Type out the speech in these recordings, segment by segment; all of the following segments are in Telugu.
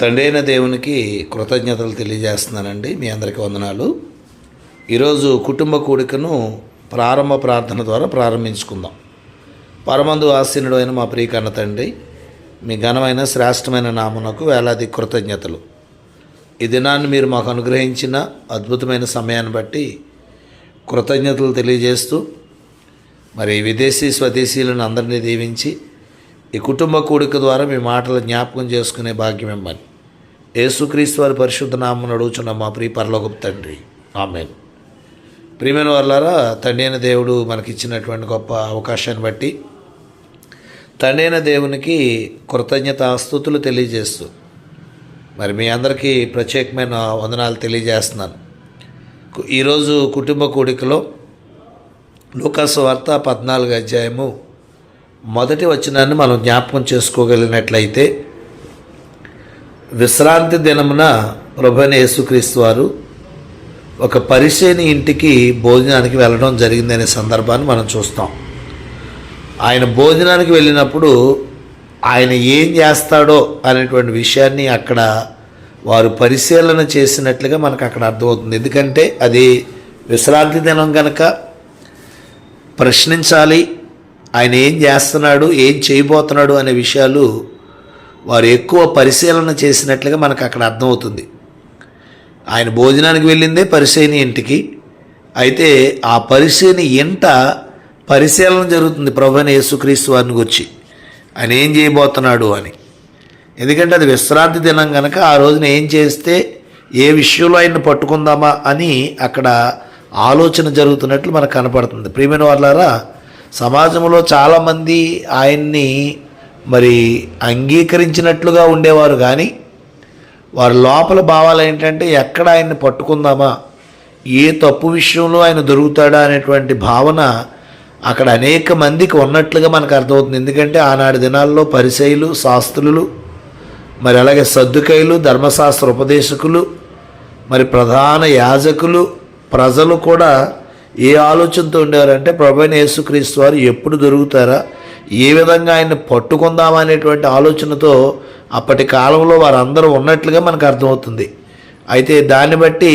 తండ్రైన దేవునికి కృతజ్ఞతలు తెలియజేస్తున్నానండి. మీ అందరికీ వందనాలు. ఈరోజు కుటుంబ కూడికను ప్రారంభ ప్రార్థన ద్వారా ప్రారంభించుకుందాం. పరమందు ఆసీనుడు అయిన మా ప్రియకన్న తండ్రి మీ ఘనమైన శ్రేష్టమైన నామునకు వేలాది కృతజ్ఞతలు. ఈ దినాన్ని మీరు మాకు అనుగ్రహించిన అద్భుతమైన సమయాన్ని బట్టి కృతజ్ఞతలు తెలియజేస్తూ మరి విదేశీ స్వదేశీయులను అందరినీ దీవించి ఈ కుటుంబ కూడిక ద్వారా మీ మాటలు జ్ఞాపకం చేసుకునే భాగ్యం ఇవ్వండి. యేసుక్రీస్తు వారి పరిశుద్ధ నామం అడుగుచున్న మా ప్రియ పరలోకపు తండ్రి. ఆమెన్. ప్రియమైన వాళ్ళారా తండ్రి అయిన దేవుడు మనకిచ్చినటువంటి గొప్ప అవకాశాన్ని బట్టి తండ్రి అయిన దేవునికి కృతజ్ఞతాస్తుతులు తెలియజేస్తూ మరి మీ అందరికీ ప్రత్యేకమైన వందనాలు తెలియజేస్తున్నాను. ఈరోజు కుటుంబ కూడికలో లూకాసు వార్త పద్నాలుగు అధ్యాయము మొదటి వచనాన్ని మనం జ్ఞాపకం చేసుకోగలిగినట్లయితే విశ్రాంతి దినమున ప్రభుని యేసుక్రీస్తు వారు ఒక పరిశేని ఇంటికి భోజనానికి వెళ్ళడం జరిగిందనే సందర్భాన్ని మనం చూస్తాం. ఆయన భోజనానికి వెళ్ళినప్పుడు ఆయన ఏం చేస్తాడో అనేటువంటి విషయాన్ని అక్కడ వారు పరిశీలన చేసినట్లుగా మనకు అక్కడ అర్థమవుతుంది. ఎందుకంటే అది విశ్రాంతి దినం కనుక ప్రశ్నించాలి ఆయన ఏం చేస్తున్నాడు ఏం చేయబోతున్నాడు అనే విషయాలు వారు ఎక్కువ పరిశీలన చేసినట్లుగా మనకు అక్కడ అర్థమవుతుంది. ఆయన భోజనానికి వెళ్ళిందే పరిశీని ఇంటికి. అయితే ఆ పరిశీని ఇంట పరిశీలన జరుగుతుంది ప్రభుని యేసుక్రీస్తు వారిని గురించి. ఆయన ఏం చేయబోతున్నాడు అని. ఎందుకంటే అది విశ్రాంతి దినం కనుక ఆ రోజున ఏం చేస్తే ఏ విషయంలో ఆయన్ని పట్టుకుందామా అని అక్కడ ఆలోచన జరుగుతున్నట్లు మనకు కనపడుతుంది. ప్రియమైన వాళ్ళారా సమాజంలో చాలామంది ఆయన్ని మరి అంగీకరించినట్లుగా ఉండేవారు కానీ వారి లోపల భావాలు ఏంటంటే ఎక్కడ ఆయన్ని పట్టుకుందామా ఏ తప్పు విషయంలో ఆయన దొరుకుతాడా అనేటువంటి భావన అక్కడ అనేక మందికి ఉన్నట్లుగా మనకు అర్థమవుతుంది. ఎందుకంటే ఆనాటి దినాల్లో పరిశైలు శాస్త్రులు మరి అలాగే సర్దుకైలు ధర్మశాస్త్ర ఉపదేశకులు మరి ప్రధాన యాజకులు ప్రజలు కూడా ఏ ఆలోచనతో ఉండేవారంటే ప్రభుని యేసుక్రీస్తు వారు ఎప్పుడు దొరుకుతారా ఏ విధంగా ఆయన్ని పట్టుకుందామా అనేటువంటి ఆలోచనతో అప్పటి కాలంలో వారందరూ ఉన్నట్లుగా మనకు అర్థమవుతుంది. అయితే దాన్ని బట్టి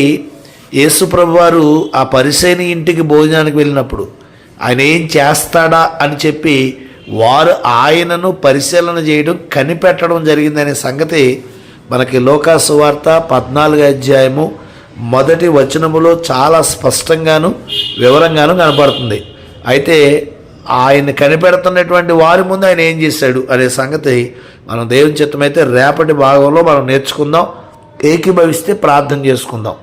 యేసుప్రభు వారు ఆ పరిశైని ఇంటికి భోజనానికి వెళ్ళినప్పుడు ఆయన ఏం చేస్తాడా అని చెప్పి వారు ఆయనను పరిశీలన చేయడం కనిపెట్టడం జరిగిందనే సంగతి మనకి లోకాసువార్త పద్నాలుగు అధ్యాయము మొదటి వచనములో చాలా స్పష్టంగాను వివరంగాను కనపడుతుంది. అయితే ఆయన కనిపెడుతున్నటువంటి వారి ముందు ఆయన ఏం చేశాడు అనే సంగతి మనం దేవుని చిత్తమైతే రేపటి భాగంలో మనం నేర్చుకుందాం ఏకీభవిస్తే ప్రార్థన చేసుకుందాం.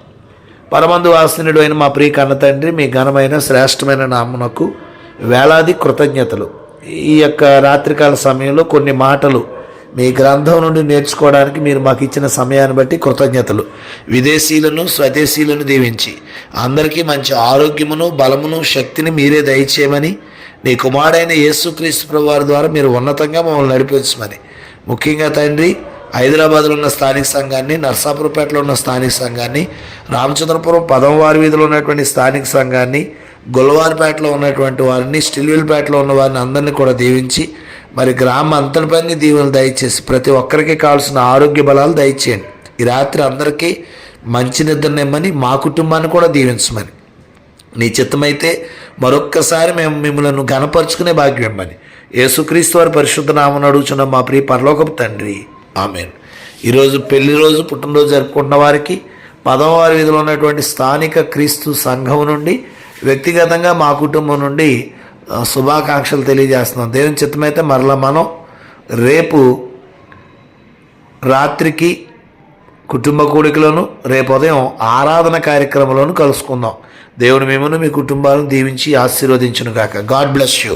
పరమందు వాసినుడు అయిన మా ప్రియ కన్న తండ్రి మీ ఘనమైన శ్రేష్టమైన నామనకు వేలాది కృతజ్ఞతలు. ఈ యొక్క రాత్రికాల సమయంలో కొన్ని మాటలు మీ గ్రంథం నుండి నేర్చుకోవడానికి మీరు మాకు ఇచ్చిన సమయాన్ని బట్టి కృతజ్ఞతలు. విదేశీయులను స్వదేశీయులను దీవించి అందరికీ మంచి ఆరోగ్యమును బలమును శక్తిని మీరే దయచేయమని నీ కుమారుడైన యేసుక్రీస్తు ప్రభువారి ద్వారా మీరు ఉన్నతంగా మమ్మల్ని నడిపించమని. ముఖ్యంగా తండ్రి హైదరాబాద్లో ఉన్న స్థానిక సంఘాన్ని నర్సాపురపేటలో ఉన్న స్థానిక సంఘాన్ని రామచంద్రపురం పదమవారి వీధిలో ఉన్నటువంటి స్థానిక సంఘాన్ని గొల్లవారిపేటలో ఉన్నటువంటి వారిని స్టిల్విల్పేటలో ఉన్న వారిని అందరినీ కూడా దీవించి మరి గ్రామం అంతటిపైన దీవులు దయచేసి ప్రతి ఒక్కరికి కావాల్సిన ఆరోగ్య బలాలు దయచేయండి. ఈ రాత్రి అందరికీ మంచి నిద్రనిమ్మని మా కుటుంబాన్ని కూడా దీవించమని. నీ చిత్తమైతే మరొక్కసారి మేము మిమ్మల్ని గనపరుచుకునే భాగ్యం ఇవ్వమని యేసుక్రీస్తు వారి పరిశుద్ధ నామను అడుగుచున్న మా ప్రియ పరలోకపు తండ్రి. ఆమెన్. ఈరోజు పెళ్ళి రోజు పుట్టినరోజు జరుపుకున్న వారికి పదమవారి వీధిలో ఉన్నటువంటి స్థానిక క్రీస్తు సంఘం నుండి వ్యక్తిగతంగా మా కుటుంబం నుండి శుభాకాంక్షలు తెలియజేస్తున్నాం. దేవుని చిత్తమైతే మరలా మనం రేపు రాత్రికి కుటుంబ కూడికలను రేపు ఉదయం ఆరాధన కార్యక్రమంలోను కలుసుకుందాం. దేవుడు మిమ్మల్ని మీ కుటుంబాలను దీవించి ఆశీర్వదించును గాక గాడ్ బ్లెస్ యూ